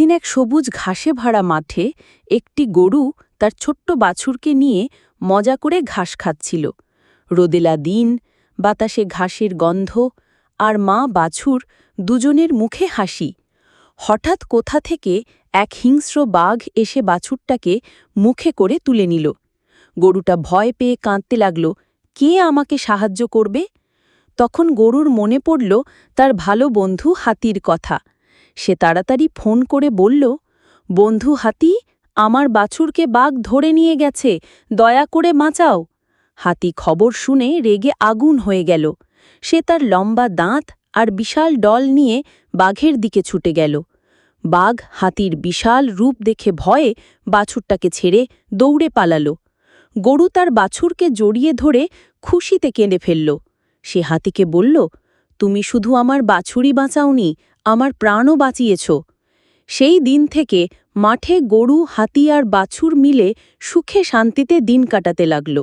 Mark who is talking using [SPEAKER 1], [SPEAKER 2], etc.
[SPEAKER 1] একদিন এক সবুজ ঘাসে ভরা মাঠে একটি গরু তার ছোট্ট বাছুরকে নিয়ে মজা করে ঘাস খাচ্ছিল। রোদেলা দিন, বাতাসে ঘাসের গন্ধ আর মা বাছুর দুজনের মুখে হাসি। হঠাৎ কোথা থেকে এক হিংস্র বাঘ এসে বাছুরটাকে মুখে করে তুলে নিল। গরুটা ভয় পেয়ে কাঁদতে লাগল, কে আমাকে সাহায্য করবে? তখন গরুর মনে পড়ল তার ভালো বন্ধু হাতির কথা। সে তাড়াতাড়ি ফোন করে বলল, বন্ধু হাতি, আমার বাছুরকে বাঘ ধরে নিয়ে গেছে, দয়া করে বাঁচাও। হাতি খবর শুনে রেগে আগুন হয়ে গেল। সে তার লম্বা দাঁত আর বিশাল ডল নিয়ে বাঘের দিকে ছুটে গেল। বাঘ হাতির বিশাল রূপ দেখে ভয়ে বাছুরটাকে ছেড়ে দৌড়ে পালালো। গরু তার বাছুরকে জড়িয়ে ধরে খুশিতে কেঁদে ফেলল। সে হাতিকে বলল, তুমি শুধু আমার বাছুরই বাঁচাওনি আমার প্রাণও বাঁচিয়েছ। সেই দিন থেকে মাঠে গরু, হাতি আর বাছুর মিলে সুখে শান্তিতে দিন কাটাতে লাগল।